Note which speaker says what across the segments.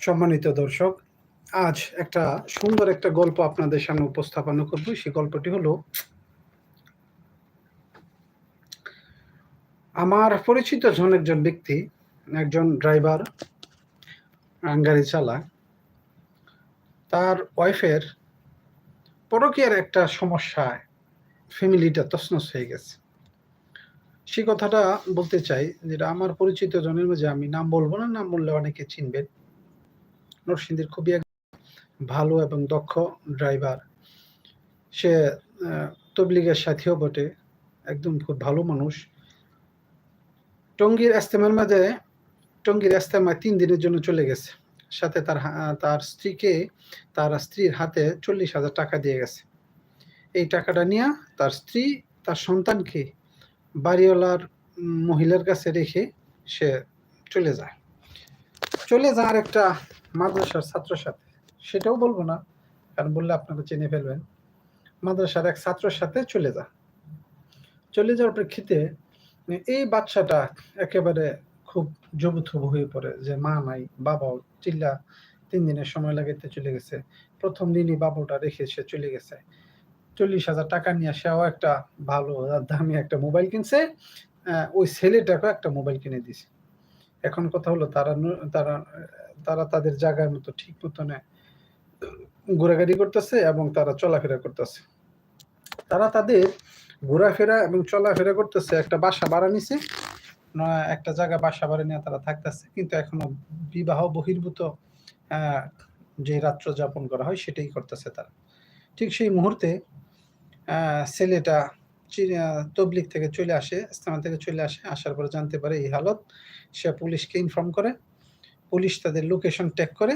Speaker 1: সম্মানিত দর্শক, আজ একটা সুন্দর একটা গল্প আপনাদের সামনে উপস্থাপন করব। সেই গল্পটি হলো, আমার পরিচিত জন একজন ব্যক্তি, একজন ড্রাইভার, গাড়ি চালায়। তার ওয়াইফের পরকীয়ার একটা সমস্যায় ফ্যামিলিটা তছনছ হয়ে গেছে। সে কথাটা বলতে চাই, যেটা আমার পরিচিত জনের মাঝে আমি নাম বলব না, নাম বললে অনেকে চিনবেন। নরসিংদীর খুবই ভালো এবং দক্ষ ড্রাইভার। সে তবলিগের সাথীও বটে, একদম খুব ভালো মানুষ। টঙ্গীর এস্তেমার মাঝে, টঙ্গীর এস্তেমায় তিন দিনের জন্য চলে গেছে। সাথে তার তার স্ত্রীকে, তার স্ত্রীর হাতে চল্লিশ হাজার টাকা দিয়ে গেছে। এই টাকাটা নিয়ে তার স্ত্রী তার সন্তানকে বাড়িওয়ালার মহিলার কাছে রেখে সে চলে যায়। চলে যাওয়ার একটা মাদ্রাসার ছাত্রের সাথে সেটাও বলব না, কারণ বললে আপনারা চিনে ফেলবেন। মাদ্রাসার এক ছাত্রের সাথে চলে যা। চলে যাওয়ার প্রেক্ষিতে এই বাচ্চাটা একেবারে খুব জবুথুবু হয়ে পড়ে যে, মা নাই, বাবাও চিল্লা, তিন দিনের সময় লাগাইতে চলে গেছে। প্রথম দিনই বাবুটা রেখে সে চলে গেছে। চল্লিশ হাজার টাকা নিয়ে সেও একটা ভালো, দামি একটা মোবাইল কিনছে ওই ছেলেটাকে একটা মোবাইল কিনে দিছে। এখন কথা হলো তারা তারা তারা তাদের জায়গার মতো ঠিক মতনে ঘোরাঘুরি করতেছে এবং তারা চলাফেরা করতেছে। তারা তাদের ঘোরাফেরা এবং চলাফেরা করতেছে একটা বাসা ভাড়া নিছে একটা জায়গা বাসা ভাড়া নিয়ে তারা থাকতেছে। কিন্তু এখনও বিবাহ বহির্ভূত যে রাত্র যাপন করা হয় সেটাই করতেছে তারা। ঠিক সেই মুহূর্তে ছেলেটা তবলিগ থেকে চলে আসে ইস্তেমা থেকে চলে আসে, আসার পরে জানতে পারে এই হালত, সে পুলিশকে ইনফর্ম করে, পুলিশ তাদের লোকেশন ট্যাগ করে,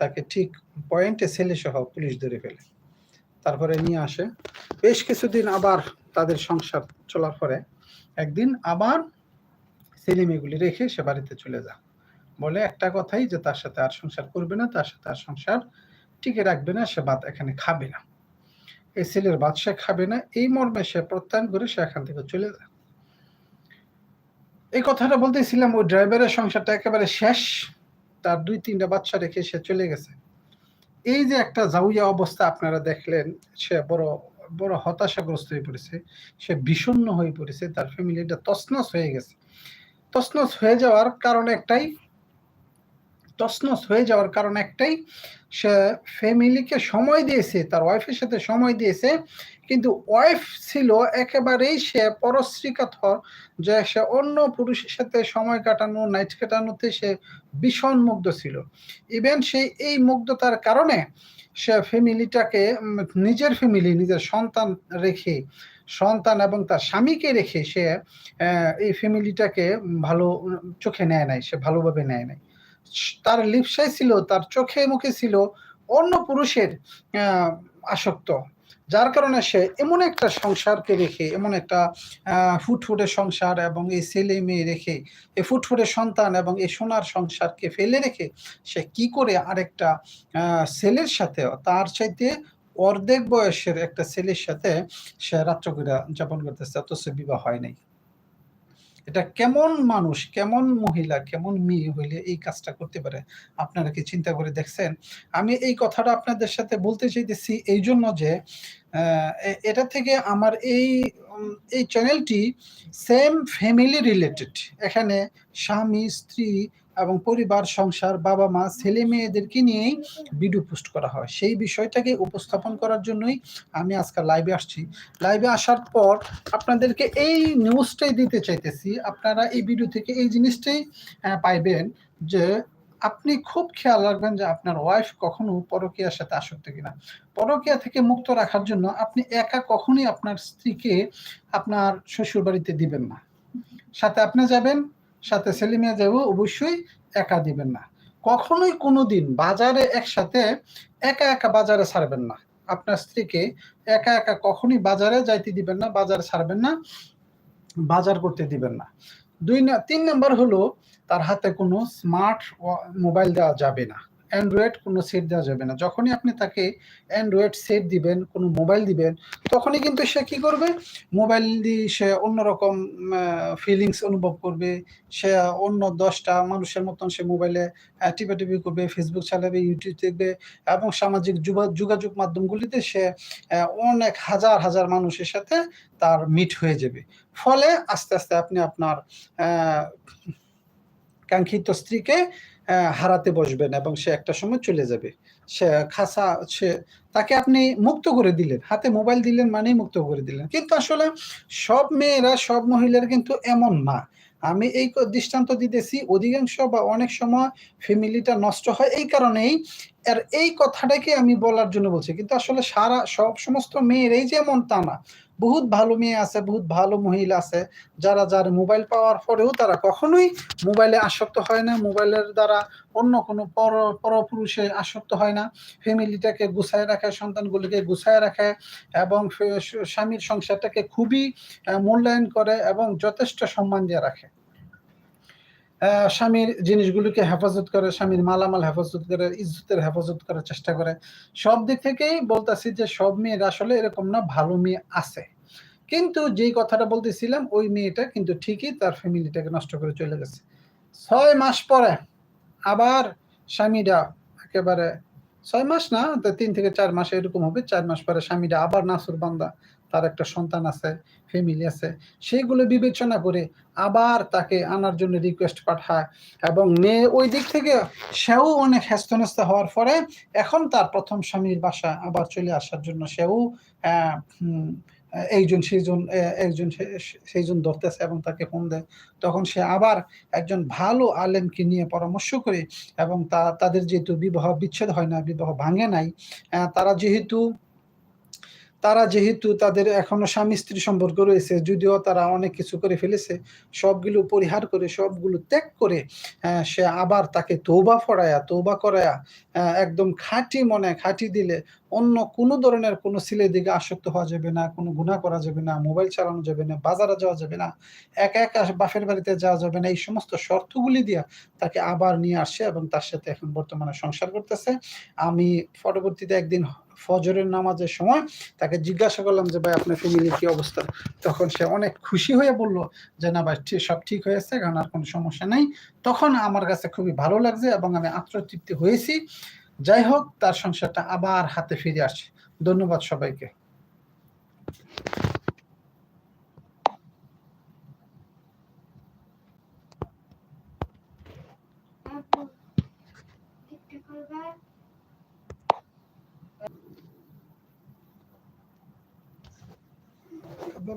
Speaker 1: তাকে ঠিক পয়েন্টে ছেলে সহ পুলিশ ধরে ফেলে। তারপরে নিয়ে আসে। বেশ কিছুদিন আবার তাদের সংসার চলার পরে একদিন আবার ছেলে মেয়েগুলি রেখে সে বাড়িতে চলে যায়। বলে একটা কথাই যে তার সাথে আর সংসার করবে না, তার সাথে আর সংসার টিকে রাখবে না, সে ভাত এখানে খাবে না। এই ছেলের ভাত সে খাবে না, এই মর্মে সে প্রত্যায়ন করে সে এখান থেকে চলে যায়। এই কথাটা বলতেছিলাম, ওই ড্রাইভারের সংসারটা একেবারে শেষ, তার দুই তিনটা বাচ্চা রেখে সে চলে গেছে। এই যে একটা জাউইয়া অবস্থা আপনারা দেখলেন, সে বড় বড় হতাশাগ্রস্ত হয়ে পড়েছে, সে বিষণ্ণ হয়ে পড়েছে, তার ফ্যামিলিটা তছনছ হয়ে গেছে। তছনছ হয়ে যাওয়ার কারণ একটাই তছনছ হয়ে যাওয়ার কারণ একটাই, সে ফ্যামিলিকে সময় দিয়েছে, তার ওয়াইফের সাথে সময় দিয়েছে, কিন্তু ওয়াইফ ছিল একেবারেই সে পরশ্রীকাতর যে সে অন্য পুরুষের সাথে সময় কাটানো নাইট কাটানোতে সে ভীষণ মুগ্ধ ছিল। ইভেন সেই এই মুগ্ধতার কারণে সে ফ্যামিলিটাকে নিজের ফ্যামিলি, নিজের সন্তান রেখে, সন্তান এবং তার স্বামীকে রেখে সে এই ফ্যামিলিটাকে ভালো চোখে নেয় নাই, সে ভালোভাবে নেয় নাই। তার লিপসায় ছিল, তার চোখে মুখে ছিল অন্য পুরুষের আসক্ত। যার কারণে সে এমন একটা সংসারকে রেখে, এমন একটা ফুটফুটে সংসার এবং এই ছেলে মেয়ে রেখে, এই ফুটফুটে সন্তান এবং এই সোনার সংসারকে ফেলে রেখে সে কি করে আরেকটা ছেলের সাথে, তার চাইতে অর্ধেক বয়সের একটা ছেলের সাথে সে রাত্রগুলা যাপন করতেছে, অথচ বিবাহ হয় নাই। এটা কেমন মানুষ, কেমন মহিলা, কেমন মেয়ে হইলে এই কাজটা করতে পারে? আপনারা কি চিন্তা করে দেখছেন? আমি এই কথাটা আপনাদের সাথে বলতে চাইতেছি এই জন্য যে এটা থেকে আমার এই এই চ্যানেলটি সেম ফ্যামিলি রিলেটেড এখানে স্বামী, স্ত্রী এবং পরিবার, সংসার, বাবা মা, ছেলে মেয়েদেরকে নিয়েই ভিডিও পোস্ট করা হয়। সেই বিষয়টাকে উপস্থাপন করার জন্যই আমি আজকে লাইভে আসছি। লাইভে আসার পর আপনাদেরকে এই নিউজটাই দিতে চাইতেছি। আপনারা এই ভিডিও থেকে এই জিনিসটাই পাইবেন যে আপনি খুব খেয়াল রাখবেন যে আপনার ওয়াইফ কখনো পরকীয়ার সাথে আসক্ত কিনা। পরকীয়া থেকে মুক্ত রাখার জন্য আপনি একা কখনই আপনার স্ত্রীকে আপনার শ্বশুর বাড়িতে দিবেন না। সাথে আপনি যাবেন সাথে ছেলে মেয়ে যাব, অবশ্যই একা দিবেন না। কখনোই কোনো দিন বাজারে একসাথে একা একা বাজারে ছাড়বেন না। আপনার স্ত্রীকে একা একা কখনই বাজারে যাইতে দিবেন না, বাজারে ছাড়বেন না, বাজার করতে দিবেন না। দুই তিন নাম্বার হলো, তার হাতে কোনো স্মার্ট মোবাইল দেওয়া যাবে না। অ্যান্ড্রয়েড কোনো সেট দেওয়া যাবে না। যখনই আপনি তাকে অ্যান্ড্রয়েড সেট দিবেন, কোনো মোবাইল দিবেন, তখনই কিন্তু সে কি করবে? মোবাইল দিয়ে সে অন্যরকম ফিলিংস অনুভব করবে। সে অন্য দশটা মানুষের মতন সে মোবাইলে টিপাটিপি করবে ফেসবুক চালাবে ইউটিউব দেখবে এবং সামাজিক যোগাযোগ মাধ্যমগুলিতে সে অনেক হাজার হাজার মানুষের সাথে তার মিট হয়ে যাবে। ফলে আস্তে আস্তে আপনি আপনার কাঙ্ক্ষিত স্ত্রীকে হারাতে বসবেন এবং সে একটা সময় চলে যাবে। সে খাসা, সে তাকে আপনি মুক্ত করে দিলেন। হাতে মোবাইল দিলেন মানেই মুক্ত করে দিলেন। কিন্তু আসলে সব মেয়েরা, সব মহিলার কিন্তু এমন না। আমি এই দৃষ্টান্ত দিতেছি, অধিকাংশ বা অনেক সময় ফ্যামিলিটা নষ্ট হয় এই কারণেই। আর এই কথাটাকে আমি বলার জন্য বলছি, কিন্তু আসলে সারা, সব সমস্ত মেয়ের এই যেমন তা না। বহুত ভালো মেয়ে আছে, বহুত ভালো মহিলা আছে, যারা যার মোবাইল পাওয়ার পরেও তারা কখনোই মোবাইলে আসক্ত হয় না মোবাইলের দ্বারা অন্য কোনো পর, পরপুরুষে আসক্ত হয় না। ফ্যামিলিটাকে গুছায় রাখে, সন্তানগুলিকে গুছায় রাখে এবং স্বামীর সংসারটাকে খুবই মূল্যায়ন করে এবং যথেষ্ট সম্মান দিয়ে রাখে। স্বামীর জিনিসগুলিকে হেফাজত করে, স্বামীর মালামাল হেফাজত করে, ইজ্জতের হেফাজত করার চেষ্টা করে। সব দিক থেকেই বলতেছি যে, সব মেয়ের আসলে এরকম না, ভালো মেয়ে আছে। কিন্তু যেই কথাটা বলতেছিলাম, ওই মেয়েটা কিন্তু ঠিকই তার ফ্যামিলিটাকে নষ্ট করে চলে গেছে। ছয় মাস পরে আবার স্বামীরা একেবারে, ছয় মাস না তিন থেকে চার মাস এরকম হবে, চার মাস পরে স্বামীরা আবার নাসুর বান্দা তার একটা সন্তান আছে ফ্যামিলি আছে সেইগুলো বিবেচনা করে আবার তাকে আনার জন্য রিকোয়েস্ট পাঠায় এবং মেয়ে ওই দিক থেকে সেও অনেক হ্যাস্তন্যস্ত হওয়ার পরে এখন তার প্রথম স্বামীর বাসা আবার চলে আসার জন্য সেও এইজন সেইজন একজন সেইজন ধরতেছে এবং তাকে ফোন দেয়। তখন সে আবার একজন ভালো আলেমকে নিয়ে পরামর্শ করে এবং তা, তাদের যেহেতু বিবাহ বিচ্ছেদ হয় না, বিবাহ ভাঙে নাই তারা যেহেতু তারা যেহেতু তাদের এখনও স্বামী স্ত্রী সম্পর্ক রয়েছে, যদিও তারা অনেক কিছু করে ফেলেছে, সবগুলো পরিহার করে, সবগুলো ত্যাগ করে সে আবার তাকে তৌবা ফড়ায়া তৌবা করায়া একদম খাঁটি মনে, খাঁটি দিলে অন্য কোনো ধরনের কোনো ছেলের দিকে আসক্ত হওয়া যাবে না, কোনো গুণা করা যাবে না, মোবাইল চালানো যাবে না, বাজারে যাওয়া যাবে না, একা একা বাপের বাড়িতে যাওয়া যাবে না, এই সমস্ত শর্তগুলি দিয়া তাকে আবার নিয়ে আসে এবং তার সাথে এখন বর্তমানে সংসার করতেছে। আমি পরবর্তীতে একদিন ফজরের নামাজের সময় তাকে জিজ্ঞাসা করলাম যে, ভাই, আপনার ফ্যামিলির কি অবস্থা? তখন সে অনেক খুশি হয়ে বলল যে, না ভাই, ঠিক, সব ঠিক হয়েছে কারণ আর কোনো সমস্যা নেই। তখন আমার কাছে খুবই ভালো লাগছে এবং আমি আত্মতৃপ্তি হয়েছি। যাই হোক, তার সংসারটা আবার হাতে ফিরে আসছে। ধন্যবাদ সবাইকে।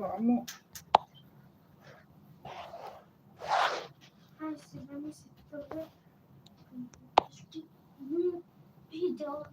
Speaker 1: babamı. Her şeyden sıkıldı. Bu video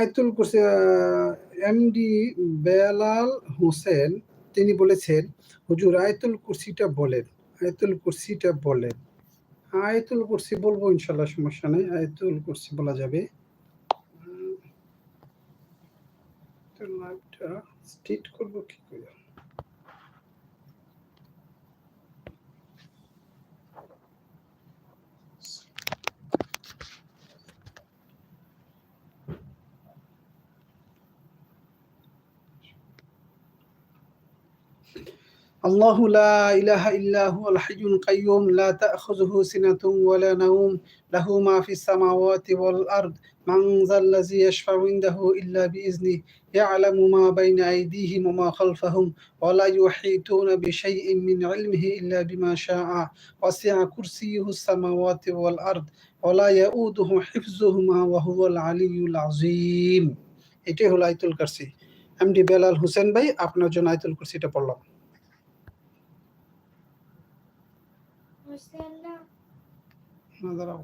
Speaker 1: আয়তুল কুরসি এমডি বেলাল হোসেন, তিনি বলেছেন, হুজুর, আয়তুল কুরসিটা বলেন, আয়তুল কুরসিটা বলেন। আয়তুল কুরসি বলব ইনশাল্লাহ সমস্যা নেই, আয়তুল কুরসি বলা যাবে। লাইভটা স্টিট করব কি করে الله لا إله إلا هو الحي القيوم لا تأخذه سنة ولا نوم له ما في السماوات والأرض من ذا الذي يشفع عنده إلا بإذنه يعلم ما بين أيديهم وما خلفهم ولا يحيطون بشيء من علمه إلا بما شاء وسع كرسيه السماوات والأرض ওলা ইয়াউদুহু হিফজুহুমা ওয়া হুয়াল আলিয়্যুল আযীম এটাই হলো আয়াতুল কুরসি এমডি বেলাল হোসেন ভাই আপনার জন্য আয়াতুল কুরসিটা পড়লাম না দাঁড়াও